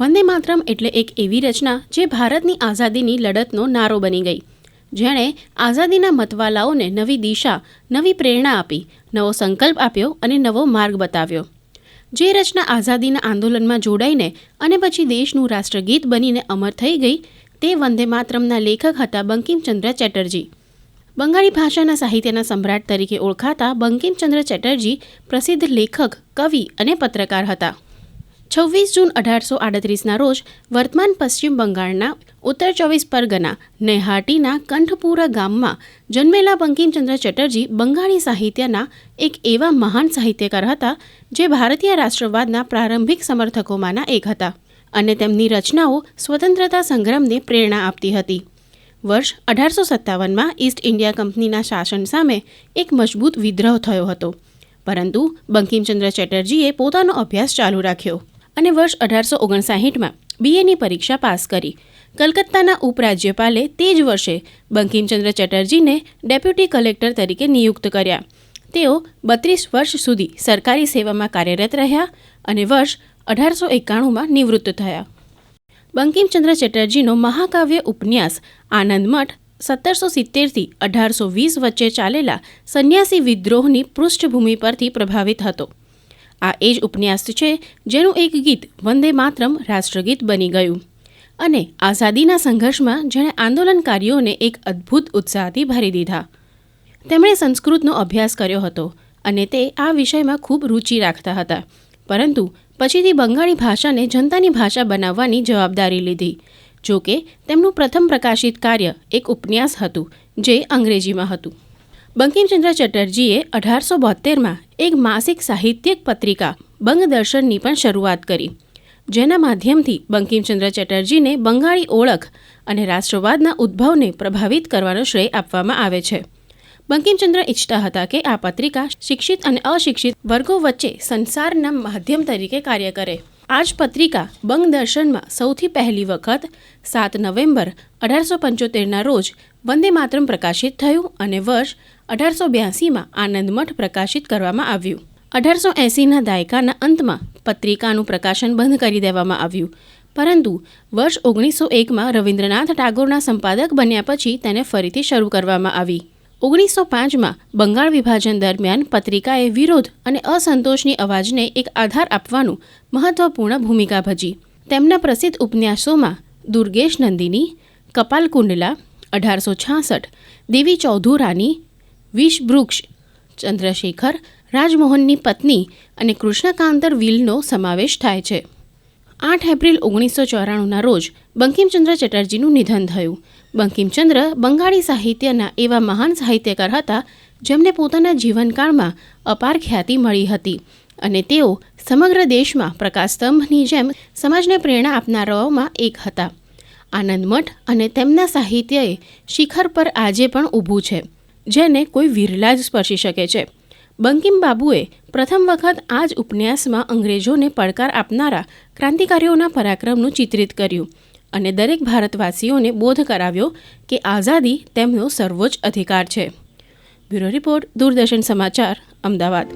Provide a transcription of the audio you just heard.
વંદે માતરમ એટલે એક એવી રચના જે ભારતની આઝાદીની લડતનો નારો બની ગઈ. જેણે આઝાદીના મતવાલાઓને નવી દિશા, નવી પ્રેરણા આપી, નવો સંકલ્પ આપ્યો અને નવો માર્ગ બતાવ્યો. જે રચના આઝાદીના આંદોલનમાં જોડાઈને અને પછી દેશનું રાષ્ટ્રગીત બનીને અમર થઈ ગઈ, તે વંદે માતરમના લેખક હતા બંકિમચંદ્ર ચેટર્જી. બંગાળી ભાષાના સાહિત્યના સમ્રાટ તરીકે ઓળખાતા બંકિમચંદ્ર ચેટર્જી પ્રસિદ્ધ લેખક, કવિ અને પત્રકાર હતા. છવ્વીસ જૂન અઢારસો આડત્રીસના રોજ વર્તમાન પશ્ચિમ બંગાળના ઉત્તર ચોવીસ પરગના નેહાટીના કંઠપુરા ગામમાં જન્મેલા બંકિમચંદ્ર ચેટર્જી બંગાળી સાહિત્યના એક એવા મહાન સાહિત્યકાર હતા જે ભારતીય રાષ્ટ્રવાદના પ્રારંભિક સમર્થકોમાંના એક હતા અને તેમની રચનાઓ સ્વતંત્રતા સંગ્રામને પ્રેરણા આપતી હતી. વર્ષ અઢારસો સત્તાવનમાં ઈસ્ટ ઇન્ડિયા કંપનીના શાસન સામે એક મજબૂત વિદ્રોહ થયો હતો. પરંતુ બંકિમચંદ્ર ચેટર્જીએ પોતાનો અભ્યાસ ચાલુ રાખ્યો. અને વર્ષ અઢારસો ઓગણસાહીઠમાં બીએની પરીક્ષા પાસ કરી. કલકત્તાના ઉપરાજ્યપાલે તે જ વર્ષે બંકિમચંદ્ર ચેટર્જીને ડેપ્યુટી કલેક્ટર તરીકે નિયુક્ત કર્યા. તેઓ બત્રીસ વર્ષ સુધી સરકારી સેવામાં કાર્યરત રહ્યા અને વર્ષ અઢારસો એકાણુંમાં નિવૃત્ત થયા. બંકિમચંદ્ર ચેટર્જીનો મહાકાવ્ય ઉપન્યાસ આનંદમઠ સત્તરસો સિત્તેરથી અઢારસો વીસ વચ્ચે ચાલેલા સંન્યાસી વિદ્રોહની પૃષ્ઠભૂમિ પરથી પ્રભાવિત હતો. આ એ જ ઉપન્યાસ છે જેનું એક ગીત વંદે માતરમ રાષ્ટ્રગીત બની ગયું. અને આઝાદીના સંઘર્ષમાં જેણે આંદોલનકારીઓને એક અદ્ભુત ઉત્સાહથી ભરી દીધા. તેમણે સંસ્કૃતનો અભ્યાસ કર્યો હતો અને તે આ વિષયમાં ખૂબ રુચિ રાખતા હતા. પરંતુ પછીથી બંગાળી ભાષાને જનતાની ભાષા બનાવવાની જવાબદારી લીધી. જો કે તેમનું પ્રથમ પ્રકાશિત કાર્ય એક ઉપન્યાસ હતું જે અંગ્રેજીમાં હતું. બંકિમચંદ્ર ચેટર્જીએ અઢારસો બોતેરમાં એક માસિક સાહિત્યિક પત્રિકા બંગદર્શનની પણ શરૂઆત કરી, જેના માધ્યમથી બંકિમચંદ્ર ચેટર્જીને બંગાળી ઓળખ અને રાષ્ટ્રવાદના ઉદ્ભવને પ્રભાવિત કરવાનો શ્રેય આપવામાં આવે છે. બંકિમચંદ્ર ઈચ્છતા હતા કે આ પત્રિકા શિક્ષિત અને અશિક્ષિત વર્ગો વચ્ચે સંસારના માધ્યમ તરીકે કાર્ય કરે. આ જ પત્રિકા બંગદર્શનમાં સૌથી પહેલી વખત સાત નવેમ્બર અઢારસો પંચોતેરના રોજ વંદે માતરમ પ્રકાશિત થયું અને વર્ષ અઢારસો બ્યાસીમાં આનંદમઠ પ્રકાશિત કરવામાં આવ્યું. અઢારસો એંસીના દાયકાના અંતમાં પત્રિકાનું પ્રકાશન બંધ કરી દેવામાં આવ્યું. પરંતુ વર્ષ ઓગણીસો એકમાં રવિન્દ્રનાથ ટાગોરના સંપાદક બન્યા પછી તેને ફરીથી શરૂ કરવામાં આવી. ઓગણીસો પાંચમાં બંગાળ વિભાજન દરમિયાન પત્રિકાએ વિરોધ અને અસંતોષની અવાજને એક આધાર આપવાનું મહત્વપૂર્ણ ભૂમિકા ભજી તેમના પ્રસિદ્ધ ઉપન્યાસોમાં દુર્ગેશ નંદિની, કપાલકુંડલા, અઢારસો છાસઠ, દેવી ચૌધુરાની વિષવૃક્ષ ચંદ્રશેખર, રાજમોહનની પત્ની અને કૃષ્ણકાંતર વિલનો સમાવેશ થાય છે. આઠ એપ્રિલ ઓગણીસો ચોરાણુંના રોજ બંકિમચંદ્ર ચેટર્જીનું નિધન થયું. બંકિમચંદ્ર બંગાળી સાહિત્યના એવા મહાન સાહિત્યકાર હતા, જેમને પોતાના જીવનકાળમાં અપાર ખ્યાતિ મળી હતી અને તેઓ સમગ્ર દેશમાં પ્રકાશસ્તંભની જેમ સમાજને પ્રેરણા આપનારાઓમાં એક હતા. આનંદ મઠ અને તેમના સાહિત્યએ શિખર પર આજે પણ ઊભું છે. જેને કોઈ વિરલા જ સ્પર્શી શકે છે. બંકિમ બાબુએ પ્રથમ વખત આ જ ઉપન્યાસમાં અંગ્રેજોને પડકાર આપનારા ક્રાંતિકારીઓના પરાક્રમનું ચિત્રિત કર્યું અને દરેક ભારતવાસીઓને બોધ કરાવ્યો કે આઝાદી તેમનો સર્વોચ્ચ અધિકાર છે. બ્યુરો રિપોર્ટ, દૂરદર્શન સમાચાર, અમદાવાદ.